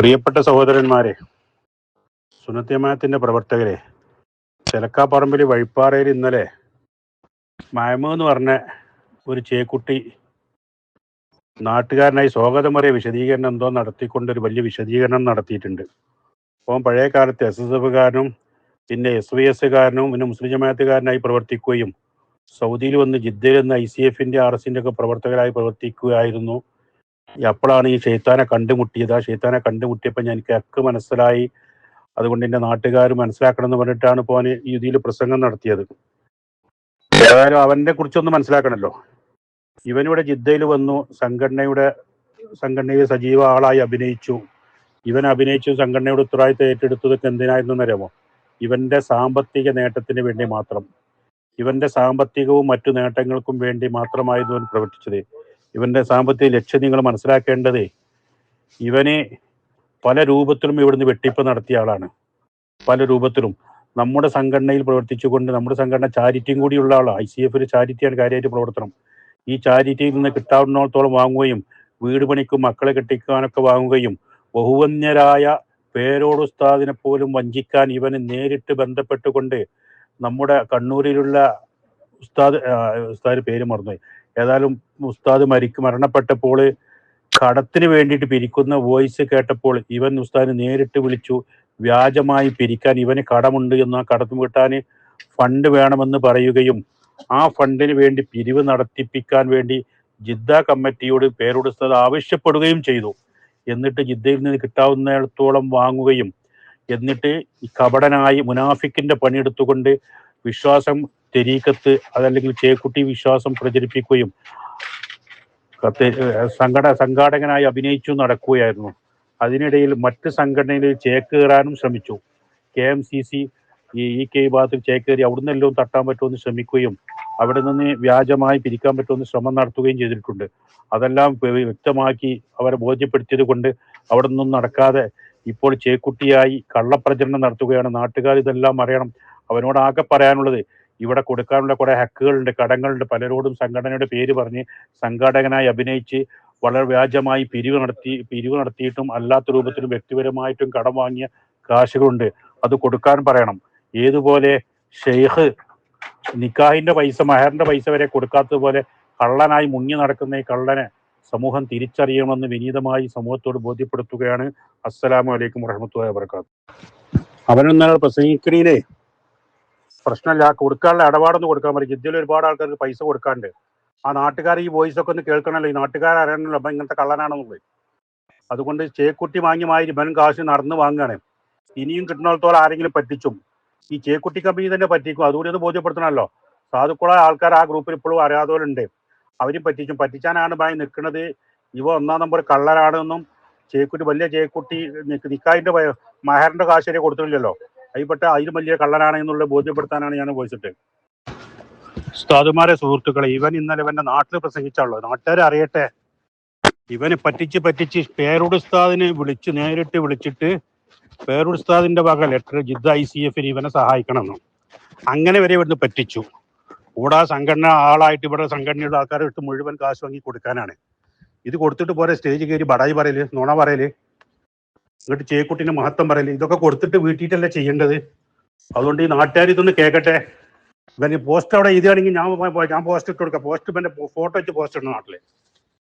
പ്രിയപ്പെട്ട സഹോദരന്മാരെ സുനത്യമായത്തിന്റെ പ്രവർത്തകരെ ചിലക്കാപ്പറമ്പിൽ വഴിപ്പാറയിൽ ഇന്നലെ മായമ എന്ന് പറഞ്ഞ ഒരു ചേക്കുട്ടി നാട്ടുകാരനായി സ്വാഗതം പറയ വിശദീകരണം എന്തോ നടത്തിക്കൊണ്ട് ഒരു വലിയ വിശദീകരണം നടത്തിയിട്ടുണ്ട്. അപ്പോൾ പഴയ കാലത്ത് എസ് എസ് എഫുകാരനും പിന്നെ എസ് വി എസ്സുകാരനും പിന്നെ മുസ്ലിം ജമാഅത്തുകാരനായി പ്രവർത്തിക്കുകയും സൗദിയിൽ വന്ന് ജിദ്ദയിൽ നിന്ന് ഐ സി എഫിന്റെ ആർ എസിന്റെ ഒക്കെ പ്രവർത്തകരായി പ്രവർത്തിക്കുകയായിരുന്നു. അപ്പോഴാണ് ഈ ഷെയ്ത്താനെ കണ്ടുമുട്ടിയത്? ആ ഷെയ്ത്താനെ കണ്ടുമുട്ടിയപ്പോൾ ഞാൻ എനിക്ക് അക്ക് മനസ്സിലായി. അതുകൊണ്ട് എന്റെ നാട്ടുകാർ മനസ്സിലാക്കണം എന്ന് പറഞ്ഞിട്ടാണ് ഇപ്പോൾ ഈ ഇതിൽ പ്രസംഗം നടത്തിയത്. ഏതായാലും അവനെ കുറിച്ചൊന്ന് മനസ്സിലാക്കണമല്ലോ. ഇവനിവിടെ ജിദ്ദയിൽ വന്നു സംഘടനയുടെ സംഘടനയിൽ സജീവ ആളായി അഭിനയിച്ചു. ഇവൻ അഭിനയിച്ചു സംഘടനയുടെ ഉത്തരവാദിത്തം ഏറ്റെടുത്തതൊക്കെ എന്തിനായിരുന്നു അറിയാമോ ഇവന്റെ സാമ്പത്തിക നേട്ടത്തിന് വേണ്ടി മാത്രം. ഇവന്റെ സാമ്പത്തികവും മറ്റു നേട്ടങ്ങൾക്കും വേണ്ടി മാത്രമായിരുന്നു അവൻ പ്രവർത്തിച്ചത്. ഇവന്റെ സാമ്പത്തിക ലക്ഷ്യം നിങ്ങൾ മനസ്സിലാക്കേണ്ടത് ഇവന് പല രൂപത്തിലും ഇവിടുന്ന് വെട്ടിപ്പ് നടത്തിയ ആളാണ്. പല രൂപത്തിലും നമ്മുടെ സംഘടനയിൽ പ്രവർത്തിച്ചുകൊണ്ട് നമ്മുടെ സംഘടന ചാരിറ്റിയും കൂടിയുള്ള ആളാണ് ഐ സി എഫിൽ ചാരിറ്റിയാണ് കാര്യമായിട്ട് പ്രവർത്തനം. ഈ ചാരിറ്റിയിൽ നിന്ന് കിട്ടാവുന്നിടത്തോളം വാങ്ങുകയും വീട് പണിക്കും മക്കളെ കെട്ടിക്കാനൊക്കെ വാങ്ങുകയും ബഹുവന്യരായ പേരോട് ഉസ്താദിനെ പോലും വഞ്ചിക്കാൻ ഇവന് നേരിട്ട് ബന്ധപ്പെട്ടുകൊണ്ട് നമ്മുടെ കണ്ണൂരിലുള്ള ഉസ്താദ് ഉസ്താദ് പേര് മറന്നുപോയി. ഏതായാലും ഉസ്താദ് മരിക്ക് മരണപ്പെട്ടപ്പോൾ കടത്തിന് വേണ്ടിയിട്ട് പിരിക്കുന്ന വോയിസ് കേട്ടപ്പോൾ ഇവൻ ഉസ്താദിനെ നേരിട്ട് വിളിച്ചു. വ്യാജമായി പിരിക്കാൻ ഇവന് കടമുണ്ട് എന്ന് ആ കടത്തും വീട്ടാൻ ഫണ്ട് വേണമെന്ന് പറയുകയും ആ ഫണ്ടിന് വേണ്ടി പിരിവ് നടത്തിപ്പിക്കാൻ വേണ്ടി ജിദ്ദ കമ്മിറ്റിയോട് പേരോട് ഉസ്താദ് ആവശ്യപ്പെടുകയും ചെയ്തു. എന്നിട്ട് ജിദ്ദയിൽ നിന്ന് കിട്ടാവുന്നിടത്തോളം വാങ്ങുകയും എന്നിട്ട് ഈ കപടനായി മുനാഫിക്കിന്റെ പണിയെടുത്തുകൊണ്ട് വിശ്വാസം തെരീക്കത്ത് അതല്ലെങ്കിൽ ചേക്കുട്ടി വിശ്വാസം പ്രചരിപ്പിക്കുകയും സംഘട സംഘാടകനായി അഭിനയിച്ചു നടക്കുകയായിരുന്നു. അതിനിടയിൽ മറ്റ് സംഘടനയിൽ ചേക്കേറാനും ശ്രമിച്ചു. K M C C E K ഭാഗത്തിൽ ചേക്കേറി അവിടുന്ന് എല്ലാം തട്ടാൻ പറ്റുമെന്ന് ശ്രമിക്കുകയും അവിടെ നിന്ന് വ്യാജമായി പിരിക്കാൻ പറ്റുമെന്ന് ശ്രമം നടത്തുകയും ചെയ്തിട്ടുണ്ട്. അതെല്ലാം വ്യക്തമാക്കി അവരെ ബോധ്യപ്പെടുത്തിയത് കൊണ്ട് അവിടെ നിന്നും നടക്കാതെ ഇപ്പോൾ ചേക്കുട്ടിയായി കള്ളപ്രചരണം നടത്തുകയാണ്. നാട്ടുകാർ ഇതെല്ലാം അറിയണം. അവനോട് ആകെ പറയാനുള്ളത് ഇവിടെ കൊടുക്കാനുള്ള കുറെ ഹക്കുകളുണ്ട് കടങ്ങളുണ്ട്. പലരോടും സംഘടനയുടെ പേര് പറഞ്ഞ് സംഘാടകനായി അഭിനയിച്ച് വളരെ വ്യാജമായി പിരിവ് നടത്തി പിരിവ് നടത്തിയിട്ടും അല്ലാത്ത രൂപത്തിലും വ്യക്തിപരമായിട്ടും കടം വാങ്ങിയ കാശുകളുണ്ട്. അത് കൊടുക്കാൻ പറയണം. ഏതുപോലെ ഷെയ്ഖ് നിക്കാഹിന്റെ പൈസ മഹറിന്റെ പൈസ വരെ കൊടുക്കാത്തതുപോലെ കള്ളനായി മുങ്ങി നടക്കുന്ന ഈ കള്ളനെ സമൂഹം തിരിച്ചറിയണമെന്ന് വിനീതമായി സമൂഹത്തോട് ബോധ്യപ്പെടുത്തുകയാണ്. അസ്സലാമലൈക്കും അലൈക്കും വറഹമത്തുള്ളാഹി വബർക്കാത്തു അവനൊന്നാൾ പ്രസംഗിക്കണീനെ പ്രശ്നമില്ല. കൊടുക്കാനുള്ള ഇടപാടൊന്നും കൊടുക്കാൻ പറ്റും ജിദ്ദയിൽ ഒരുപാട് ആൾക്കാർക്ക് പൈസ കൊടുക്കാണ്ട് ആ നാട്ടുകാർ ഈ വോയിസ് ഒക്കെ ഒന്ന് കേൾക്കണല്ലോ. ഈ നാട്ടുകാർ അറിയണമല്ലോ അപ്പം ഇങ്ങനത്തെ കള്ളനാണെന്നുള്ളത്. അതുകൊണ്ട് ചേക്കുട്ടി വാങ്ങി മാതിരി ഇവൻ കാശ് നടന്ന് വാങ്ങുകയാണ്. ഇനിയും കിട്ടുന്നിടത്തോളം ആരെങ്കിലും പറ്റിച്ചും. ഈ ചേക്കുട്ടി കമ്പനി തന്നെ പറ്റിക്കും. അതുകൂടി ഒന്ന് ബോധ്യപ്പെടുത്തണമല്ലോ. സാധുക്കുള്ള ആൾക്കാർ ആ ഗ്രൂപ്പിൽ ഇപ്പോഴും അറിയാത്തവരുണ്ട്. അവരും പറ്റിച്ചും. പറ്റിച്ചാനാണ് ഭയ നിൽക്കുന്നത് ഇവ ഒന്നാം നമ്പർ കള്ളരാണെന്നും ചേക്കുട്ടി വലിയ ചേക്കുട്ടി നിക്ക് നിക്കായിന്റെ മഹറിന്റെ കാശ് വരെ കൊടുത്തിട്ടില്ലല്ലോ. അതിൽപ്പെട്ട അതിലും വലിയ കള്ളനാണ് എന്നുള്ള ബോധ്യപ്പെടുത്താനാണ് ഞാൻ വോയിച്ചിട്ട് ഉസ്താദുമാരെ സുഹൃത്തുക്കളെ ഇവൻ ഇന്നലെ ഇവന്റെ നാട്ടിൽ പ്രസംഗിച്ചാണല്ലോ. നാട്ടുകാരെ അറിയട്ടെ. ഇവനെ പറ്റിച്ച് പറ്റിച്ച് പേരുടെ ഉസ്താദിനെ വിളിച്ച് നേരിട്ട് വിളിച്ചിട്ട് പേരുടെ ഉസ്താദിന്റെ വക ലെറ്റർ ജിദ്ദ ഐ സി എഫിന് ഇവനെ സഹായിക്കണമെന്ന്. അങ്ങനെ വരെ ഇവിടുന്ന് പറ്റിച്ചു. കൂടാ സംഘടന ആളായിട്ട് ഇവിടെ സംഘടനയുടെ ആൾക്കാരെ ഇട്ട് മുഴുവൻ കാശ് വാങ്ങി കൊടുക്കാനാണ്. ഇത് കൊടുത്തിട്ട് പോരെ സ്റ്റേജ് കയറി ബടായി പറയൽ നുണ പറയൽ. എന്നിട്ട് ചേക്കുട്ടിന്റെ മഹത്വം പറയൽ ഇതൊക്കെ കൊടുത്തിട്ട് വീട്ടിട്ടല്ലേ ചെയ്യേണ്ടത്? അതുകൊണ്ട് ഈ നാട്ടുകാർ ഇതൊന്ന് കേൾക്കട്ടെ ഇവന് പോസ്റ്റ് അവിടെ എഴുതുകയാണെങ്കിൽ ഞാൻ ഞാൻ പോസ്റ്റ് ഇട്ട് കൊടുക്കാം. പോസ്റ്റ് ഫോട്ടോ വെച്ച് പോസ്റ്റ് ഇടണം നാട്ടിൽ.